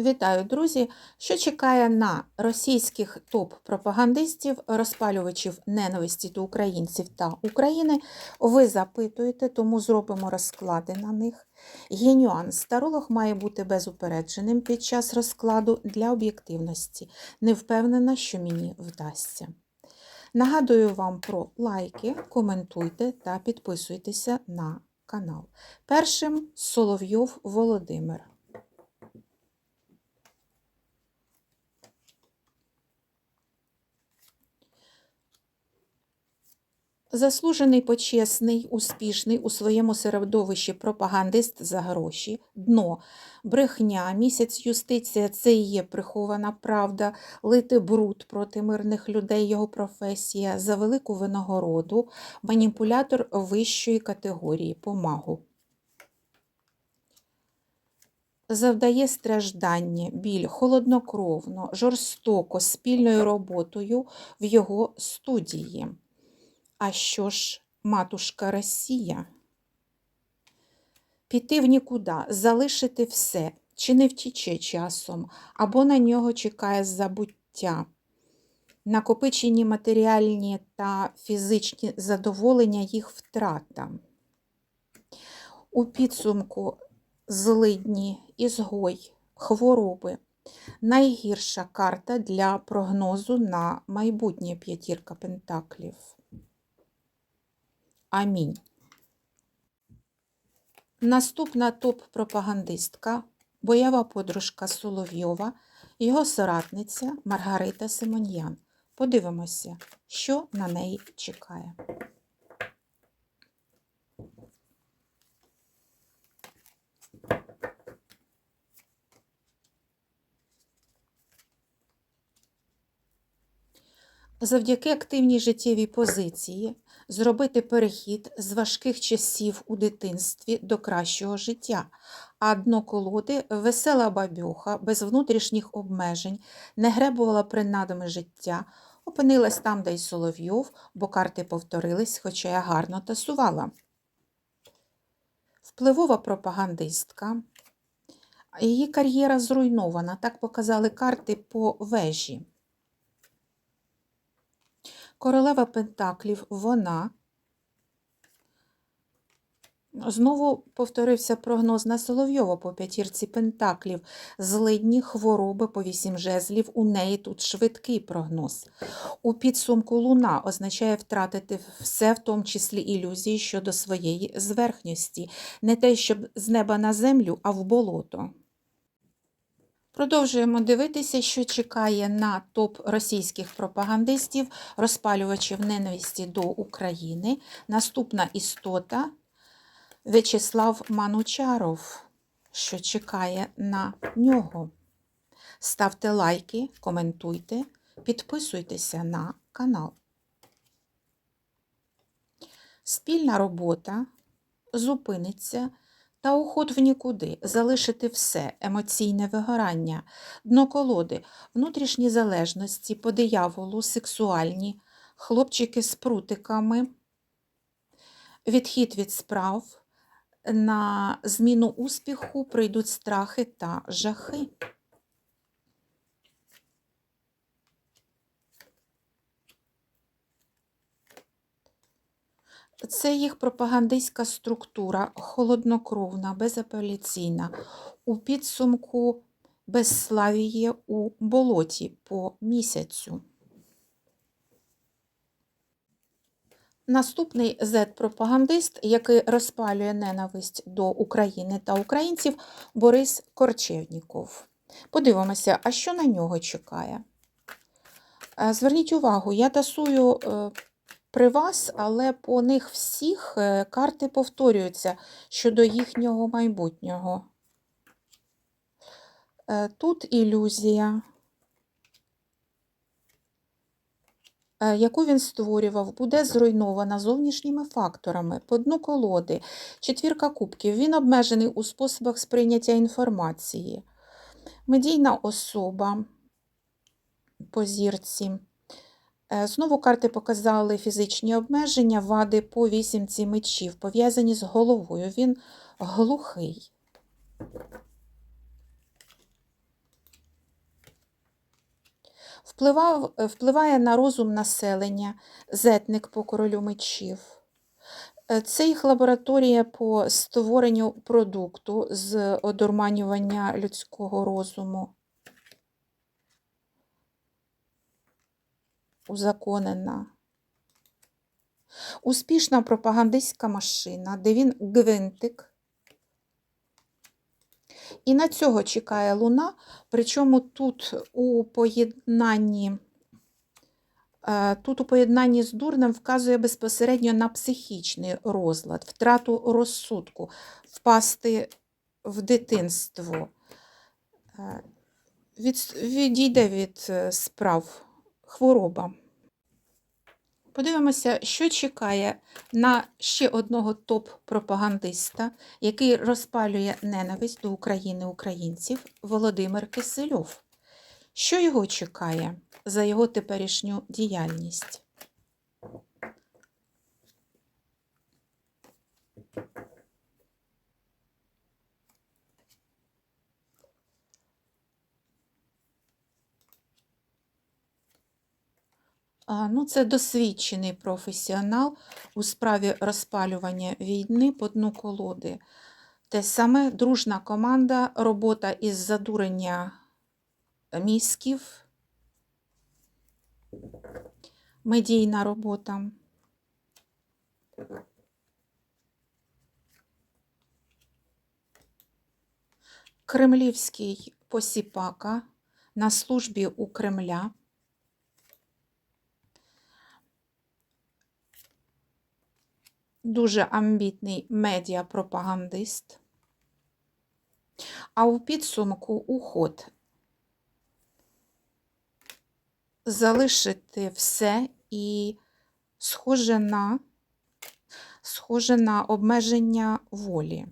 Вітаю, друзі! Що чекає на російських топ-пропагандистів, розпалювачів ненависті до українців та України? Ви запитуєте, тому зробимо розклади на них. Є нюанс. Старолог має бути безупередженим під час розкладу для об'єктивності. Не впевнена, що мені вдасться. Нагадую вам про лайки, коментуйте та підписуйтеся на канал. Першим Соловйов Володимир. Заслужений, почесний, успішний у своєму середовищі пропагандист за гроші, дно, брехня, місяць юстиція це і є прихована правда, лити бруд проти мирних людей, його професія, за велику винагороду, маніпулятор вищої категорії, помагу. Завдає страждання, біль. Холоднокровно, жорстоко, спільною роботою в його студії. А що ж, матушка Росія? Піти в нікуди, залишити все, чи не втіче часом, або на нього чекає забуття. Накопичені матеріальні та фізичні задоволення їх втрата. У підсумку злидні, ізгой, хвороби. Найгірша карта для прогнозу на майбутнє п'ятірка пентаклів. Амінь. Наступна топ-пропагандистка, боєва подружка Соловйова, його соратниця Маргарита Симоньян. Подивимося, що на неї чекає. Завдяки активній життєвій позиції зробити перехід з важких часів у дитинстві до кращого життя, а дно колоди весела бабюха, без внутрішніх обмежень, не гребувала принадами життя, опинилась там, де й Соловйов, бо карти повторились, хоча я гарно тасувала. Впливова пропагандистка. Її кар'єра зруйнована, так показали карти по вежі. Королева Пентаклів, вона. Знову повторився прогноз на Соловйова по п'ятірці Пентаклів. Злидні хвороби по вісім жезлів. У неї тут швидкий прогноз. У підсумку луна означає втратити все, в тому числі ілюзії щодо своєї зверхності. Не те, щоб з неба на землю, а в болото. Продовжуємо дивитися, що чекає на топ російських пропагандистів, розпалювачів ненависті до України. Наступна істота В'ячеслав Манучаров, що чекає на нього. Ставте лайки, коментуйте, підписуйтеся на канал. Спільна робота зупиниться та уход в нікуди, залишити все, емоційне вигорання, дно колоди, внутрішні залежності, по дияволу, сексуальні, хлопчики з прутиками, відхід від справ, на зміну успіху прийдуть страхи та жахи. Це їх пропагандистська структура, холоднокровна, безапеляційна. У підсумку безславіє у болоті по місяцю. Наступний Z-пропагандист, який розпалює ненависть до України та українців, Борис Корчевніков. Подивимося, а що на нього чекає? Е, зверніть увагу, я тасую е, при вас, але по них всіх е, карти повторюються щодо їхнього майбутнього. Е, тут ілюзія, е, яку він створював, буде зруйнована зовнішніми факторами, по дну колоди, четвірка кубків. Він обмежений у способах сприйняття інформації. Медійна особа по зірці. Е, знову карти показали фізичні обмеження, вади по вісімці мечів, пов'язані з головою. Він глухий. Впливав, впливає на розум населення, зетник по королю мечів. Е, Це їх лабораторія по створенню продукту з одурманювання людського розуму. Узаконена. Успішна пропагандистська машина, де він гвинтик. І на цього чекає луна, причому тут у поєднанні, е, тут у поєднанні з дурнем вказує безпосередньо на психічний розлад, втрату розсудку, впасти в дитинство, Е, від, відійде від е, справ хвороба. Подивимося, що чекає на ще одного топ-пропагандиста, який розпалює ненависть до України українців Володимир Кисельов. Що його чекає за його теперішню діяльність? Ну, це досвідчений професіонал у справі розпалювання війни по дну колоди. Те саме дружна команда, робота із задурення мізків, медійна робота. Кремлівський посіпака на службі у Кремля. Дуже амбітний медіапропагандист. А у підсумку уход залишити все і схоже на, схоже на обмеження волі.